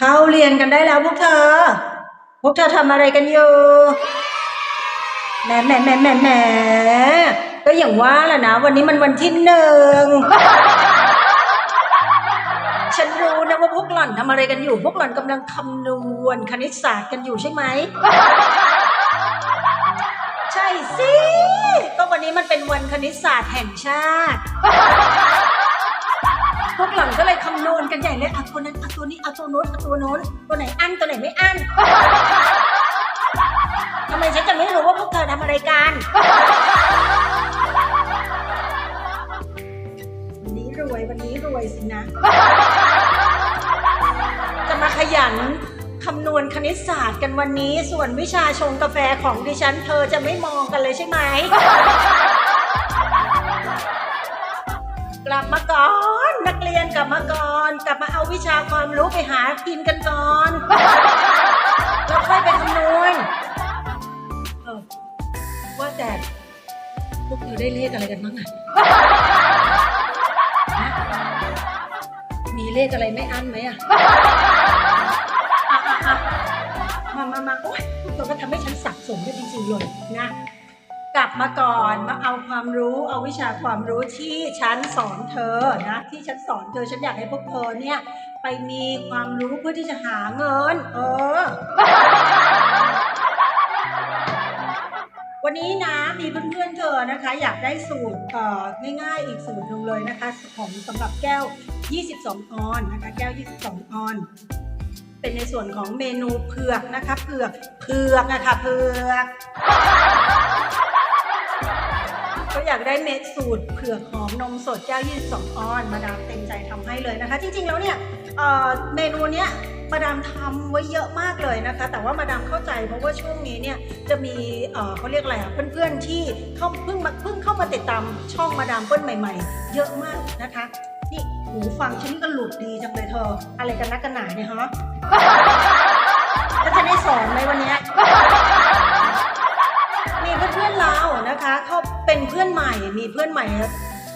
เข้าเรียนกันได้แล้วพวกเธอ พวกเธอทำอะไรกันอยู่แหมแหมแหมแหมแหมก็อย่างว่าแหละนะ วันนี้มันวันที่หนึ่ง ฉันรู้นะว่าพวกหล่อนทำอะไรกันอยู่ พวกหล่อนกำลังคำนวณคณิตศาสตร์กันอยู่ใช่ไหม ใช่สิ ก็วันนี้มันเป็นวันคณิตศาสตร์แห่งชาติ พวกหล่อนก็เลยคำนวณกันใหญ่เลยเอาตัวนั้นเอาตัวนี้เอาตัวโน้นเอาตัวโน้นตัวไหนอั้นตัวไหนไม่อั้นทำไมฉันจะไม่รู้ว่าพวกเธอทำอะไรกันวันนี้รวยวันนี้รวยสินะ จะมาขยันคำนวณคณิตศาสตร์กันวันนี้ส่วนวิชาชงกาแฟของดิฉัน เธอจะไม่มองกันเลยใช่ไหม กลับมาก่อน เรียนกลับมาก่อน กลับมาเอาวิชาความรู้ไปหากินกันก่อน แล้วค่อยไปคำนวณเออว่าแต่พวกเธอได้เลขอะไรกันบ้างอะฮะมีเลขอะไรไม่อั้นไหมอะอะอะอะมามามาโอ๊ยพวกเธอก็ทำให้ฉันสับสนกันจริงๆเลยนะ กลับมาก่อนมาเอาความรู้เอาวิชาความรู้ที่ฉันสอนเธอนะที่ฉันสอนเธอฉันอยากให้พวกเธอเนี่ย ไปมีความรู้เพื่อที่จะหาเงิน เออ วันนี้นะมีเพื่อนๆเธอนะคะ อยากได้สูตรเอ่อง่ายๆอีกสูตรหนึ่งเลยนะคะของสำหรับแก้ว 22 ออนนะคะแก้ว 22 ออนเป็นในส่วนของเมนูเผือกนะคะเผือกเผือกอะค่ะเผือก ก็อยากได้เม็ดสูตรเผือกหอมนมสดแก้ว22ออนมาดามเต็มใจทำให้เลยนะคะ จริง ๆ แล้วเนี่ยเมนูเนี้ยมาดามทำไว้เยอะมากเลยนะคะ แต่ว่ามาดามเข้าใจเพราะว่าช่วงนี้เนี่ยจะมีเขาเรียกอะไรอะเพื่อนๆที่เข้าเพิ่งมาเพิ่งเข้ามาติดตามช่องมาดามเปิ้ลใหม่ ๆ เยอะมากนะคะนี่หูฟังฉันก็หลุดดีจังเลยเธอ อะไรกันนักกันหนาเนี่ยฮะแล้วจะได้สอนไหมวันนี้ เป็นเพื่อนใหม่มีเพื่อนใหม่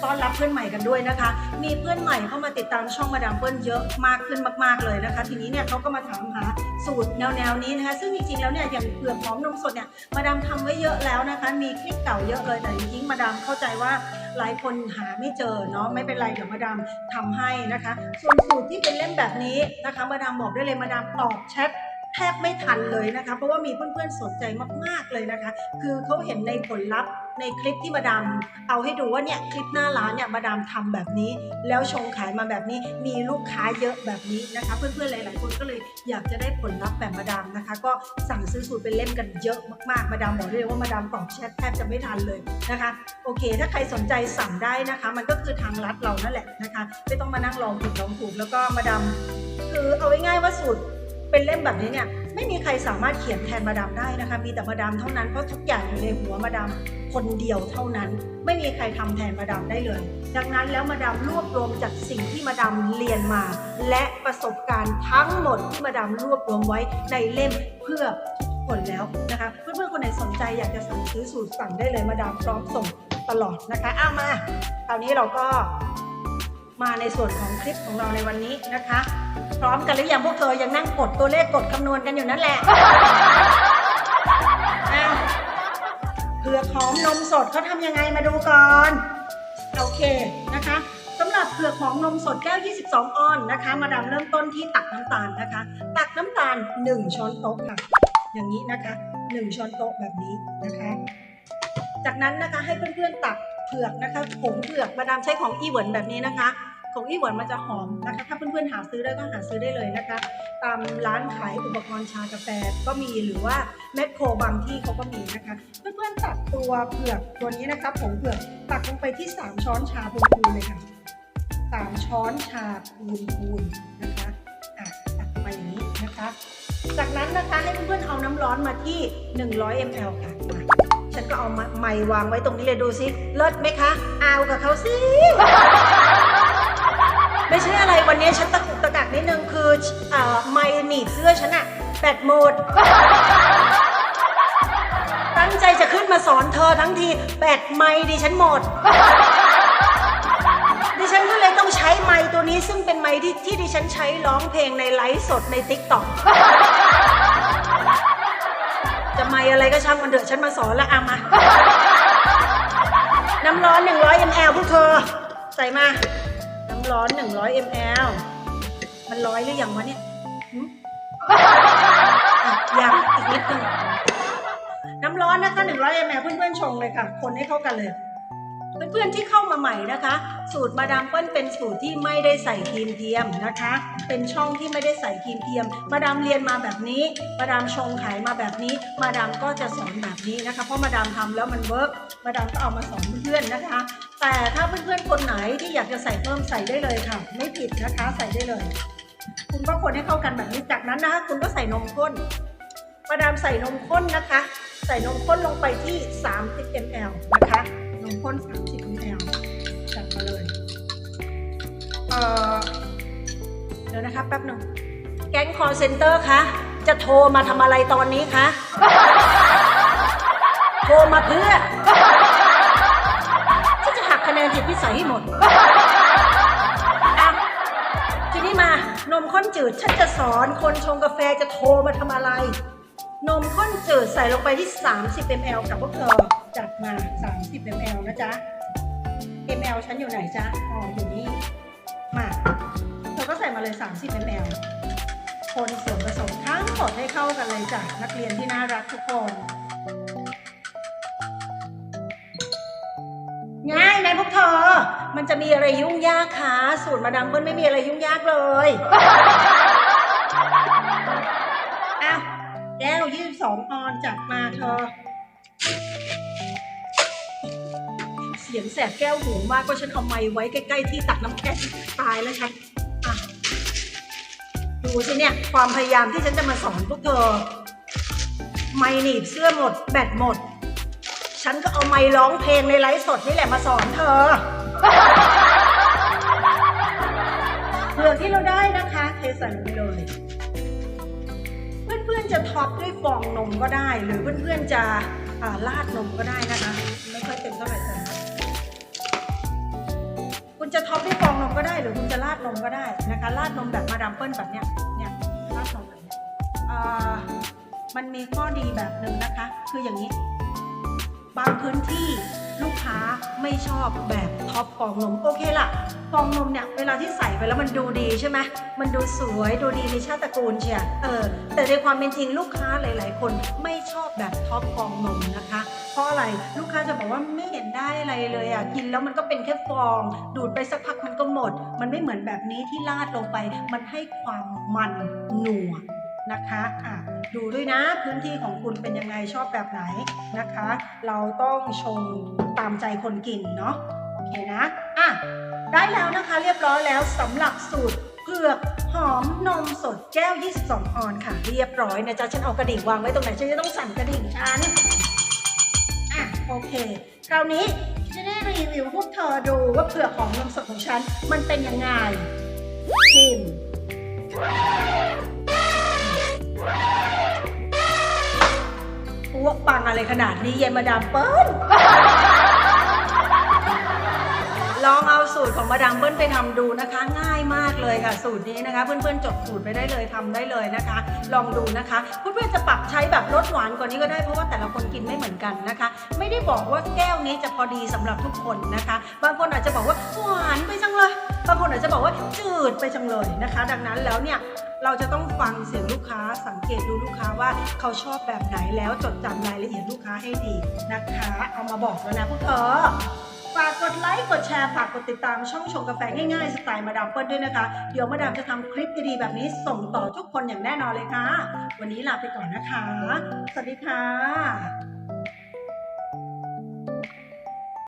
ต้อนรับเพื่อนใหม่กันด้วยนะคะ มีเพื่อนใหม่เข้ามาติดตามช่องมาดามเปิ้ลเยอะมากขึ้นมาก ๆเลยนะคะ ทีนี้เนี่ยเขาก็มาถามหาสูตรแนวๆนี้นะคะ ซึ่งจริงๆแล้วเนี่ยอย่างเผือกหอมนมสดเนี่ยมาดามทำไว้เยอะแล้วนะคะ มีคลิปเก่าเยอะเลยแต่จริงๆมาดามเข้าใจว่าหลายคนหาไม่เจอเนาะไม่เป็นไรเดี๋ยวมาดามทำให้นะคะ ส่วนสูตรที่เป็นเล่มแบบนี้นะคะ มาดามบอกได้เลยมาดามตอบแชทแทบไม่ทันเลยนะคะ เพราะว่ามีเพื่อนๆสนใจมากๆเลยนะคะ คือเขาเห็นในผลลัพธ์ ในคลิปที่มาดามเอาให้ดูว่าเนี่ยคลิปหน้าร้านเนี่ยมาดามทำแบบนี้ แล้วชงขายมาแบบนี้มีลูกค้าเยอะแบบนี้นะคะ เพื่อนๆหลาย ๆ คนก็เลยอยากจะได้ผลลัพธ์แบบมาดามนะคะ ก็สั่งซื้อสูตรเป็นเล่มกันเยอะมากๆมาดามบอกได้เลยว่ามาดามตอบแชทแทบจะไม่ทันเลยนะคะ โอเค ถ้าใครสนใจสั่งได้นะคะ มันก็คือทางรัฐเรานั่นแหละนะคะ ไม่ต้องมานั่งลองผิดลองถูกแล้วก็มาดามคือเอาง่ายๆว่าสูตร เป็นเล่มแบบนี้เนี่ยไม่มีใครสามารถเขียนแทนมาดามได้นะคะ มีแต่มาดามเท่านั้นเพราะทุกอย่างอยู่ในหัวมาดามคนเดียวเท่านั้น ไม่มีใครทำแทนมาดามได้เลย ดังนั้นแล้วมาดามรวบรวมจากสิ่งที่มาดามเรียนมา และประสบการณ์ทั้งหมดที่มาดามรวบรวมไว้ในเล่มเพื่อทุกคนแล้วนะคะ เพื่อนๆคนไหนสนใจอยากจะสั่งซื้อสูตรสั่งได้เลยมาดามพร้อมส่งตลอดนะคะอ้ามาคราวนี้เราก็ มาในส่วนของคลิปของเราในวันนี้นะคะ พร้อมกันหรือยังพวกเธอยังนั่งกดตัวเลขกดคำนวณกันอยู่นั่นแหละอ้าวเผือกหอมนมสดเขาทำยังไงมาดูก่อน โอเคนะคะสำหรับเผือกหอมนมสดแก้ว 22 ออนนะคะ มาดามเริ่มต้นที่ตักน้ำตาลนะคะ ตักน้ำตาล 1 ช้อนโต๊ะค่ะ อย่างนี้นะคะ 1 ช้อนโต๊ะแบบนี้นะคะ จากนั้นนะคะให้เพื่อนๆตัก ผือกนะคะผงเผือกมาดามใช้ของอีเหวินแบบนี้นะคะ ของอีเหวินมันจะหอมนะคะถ้าเพื่อนๆหาซื้อได้ก็หาซื้อได้เลยนะคะ ตามร้านขายอุปกรณ์ชากาแฟก็มีหรือว่าแมคโครบางที่เขาก็มีนะคะ เพื่อนๆตักตัวเผือกตัวนี้นะคะผงเผือกตักลงไปที่ 3 ช้อนชาพูนๆเลยค่ะ3ช้อนชาพูนๆนะคะอะตักมาอย่างนี้นะคะ จากนั้นนะคะให้เพื่อนๆเอาน้ำร้อนมาที่ 100 ml ค่ะ ฉันก็เอาไม้วางไว้ตรงนี้เลยดูสิเลิศไหมคะเอากับเขาสิไม่ใช่อะไรวันนี้ฉันตะกุกตะกักนิดนึงคือเอ่อไม้หนีบเสื้อฉันอะแบตหมด ตั้งใจจะขึ้นมาสอนเธอทั้งทีแบตไม้ดิฉันหมดดิฉันก็เลยต้องใช้ไม้ตัวนี้ซึ่งเป็นไม้ที่ที่ดิฉันใช้ร้องเพลงในไลฟ์สดในติ๊กต็อก จะไม่อะไรก็ช่างมันเถอะฉันมาสอนละเอามา น้ำร้อน 100 ml พวกเธอ ใส่มา น้ำร้อน 100 ml มันร้อยหรือยังวะเนี่ยหึอะยังอีกนิดนึงน้ำร้อนนะคะ 100 ml เพื่อนๆชงเลยค่ะ คนให้เข้ากันเลย เพื่อนๆที่เข้ามาใหม่นะคะ สูตรมาดามเปิ้ลเป็นสูตรที่ไม่ได้ใส่ครีมเทียมนะคะ เป็นช่องที่ไม่ได้ใส่ครีมเทียม มาดามเรียนมาแบบนี้มาดามชงขายมาแบบนี้ มาดามก็จะสอนแบบนี้นะคะ เพราะมาดามทำแล้วมันเวิร์กมาดามก็เอามาสอนเพื่อนๆนะคะ แต่ถ้าเพื่อนๆคนไหนที่อยากจะใส่เพิ่มใส่ได้เลยค่ะ ไม่ผิดนะคะใส่ได้เลย คุณก็คนให้เข้ากันแบบนี้จากนั้นนะคะ คุณก็ใส่นมข้นมาดามใส่นมข้นนะคะ ใส่นมข้นลงไปที่ 30 ml นะคะ นมข้น 30 ml จัดมาเลย เออเดี๋ยวนะคะแป๊บหนึ่งแก๊งคอเซนเตอร์คะ จะโทรมาทำอะไรตอนนี้คะ โทรมาเพื่อฉันจะหักคะแนนจิตพิสัยให้หมดอะทีนี้มานมข้นจืดฉันจะสอนคนชงกาแฟจะโทรมาทำอะไร นมข้นจืดใส่ลงไปที่ 30 ml กับพวกเธอ จัดมา 30 ml นะจ๊ะ ml ฉันอยู่ไหนจ๊ะ อ๋อ อยู่นี่ มาเธอก็ใส่มาเลย 30 ml คนส่วนผสมทั้งหมดให้เข้ากันเลยจ้ะ นักเรียนที่น่ารักทุกคน ง่ายไหมพวกเธอ มันจะมีอะไรยุ่งยากคะ สูตรมาดามเบิ้ลไม่มีอะไรยุ่งยากเลยอ้าวแก้ว22ออนจัดมาเธอ สียงแสบแก้วหูมากก็ฉันเอาไม้ไว้ใกล้ ๆ ที่ตักน้ำแข็งตายแล้วฉันอ่ดูสิเนี่ย ความพยายามที่ฉันจะมาสอนพวกเธอ ไม้หนีบเสื้อหมด แบตหมด ฉันก็เอาไม้ร้องเพลงในไลฟ์สดนี่แหละมาสอนเธอเผือกที่เราได้นะคะเทใส่ลงไปเลย เพื่อนๆจะท็อปด้วยฟองนมก็ได้ หรือเพื่อนๆจะอ่าราดนมก็ได้นะคะ ไม่ค่อยเต็มเท่าไหร่แต่คุณ จะท็อปด้วยฟองนมก็ได้หรือคุณจะราดนมก็ได้นะคะราดนมแบบมาดามเปิ้ลแบบเนี้ยเนี่ยราดนมแบบเนี้ยมันมีข้อดีแบบหนึ่งนะคะ คืออย่างนี้ บางพื้นที่ ค้าไม่ชอบแบบท็อปฟองนมโอเคล่ะฟองนมเนี่ยเวลาที่ใส่ไปแล้วมันดูดีใช่ไหมมันดูสวยดูดีในชาติตระกูลเชียเออแต่ในความเป็นจริงลูกค้าหลาย ๆ คนไม่ชอบแบบท็อปฟองนมนะคะ เพราะอะไรลูกค้าจะบอกว่าไม่เห็นได้อะไรเลยอะกินแล้วมันก็เป็นแค่ฟอง ดูดไปสักพักมันก็หมด มันไม่เหมือนแบบนี้ที่ราดลงไป มันให้ความมันหนัว นะคะอะดูด้วยนะพื้นที่ของคุณเป็นยังไงชอบแบบไหนนะคะ เราต้องชงตามใจคนกินเนาะโอเคนะอะได้แล้วนะคะเรียบร้อยแล้วสำหรับสูตรเผือกหอมนมสดแก้ว 22 ออนค่ะ เรียบร้อยนะจ๊ะฉันเอากระดิ่งวางไว้ตรงไหนฉันจะต้องสั่นกระดิ่งฉันอะโอเค คราวนี้จะได้รีวิวพวกเธอดูว่าเผือกหอมนมสดของฉันมันเป็นยังไงชิม ปังอะไรขนาดนี้เย็นมาดามเปิ้ล ลองเอาสูตรของมาดามเบิ้ลไปทำดูนะคะ ง่ายมากเลยค่ะ สูตรนี้นะคะ เพื่อนๆจดสูตรไปได้เลยทำได้เลยนะคะ ลองดูนะคะเพื่อนๆจะปรับใช้แบบรสหวานกว่านี้ก็ได้เพราะว่าแต่ละคนกินไม่เหมือนกันนะคะ ไม่ได้บอกว่าแก้วนี้จะพอดีสำหรับทุกคนนะคะ บางคนอาจจะบอกว่าหวานไปจังเลย บางคนอาจจะบอกว่าจืดไปจังเลยนะคะ ดังนั้นแล้วเนี่ย เราจะต้องฟังเสียงลูกค้าสังเกตดูลูกค้าว่าเขาชอบแบบไหนแล้วจดจำรายละเอียดลูกค้าให้ดีนะคะ เอามาบอกแล้วนะพวกเธอฝากกดไลค์กดแชร์ฝากกดติดตามช่องชงกาแฟง่ายๆสไตล์มาดามเปิ้ลด้วยนะคะ เดี๋ยวมาดามจะทำคลิปดีๆแบบนี้ส่งต่อทุกคนอย่างแน่นอนเลยค่ะ วันนี้ลาไปก่อนนะคะ สวัสดีค่ะ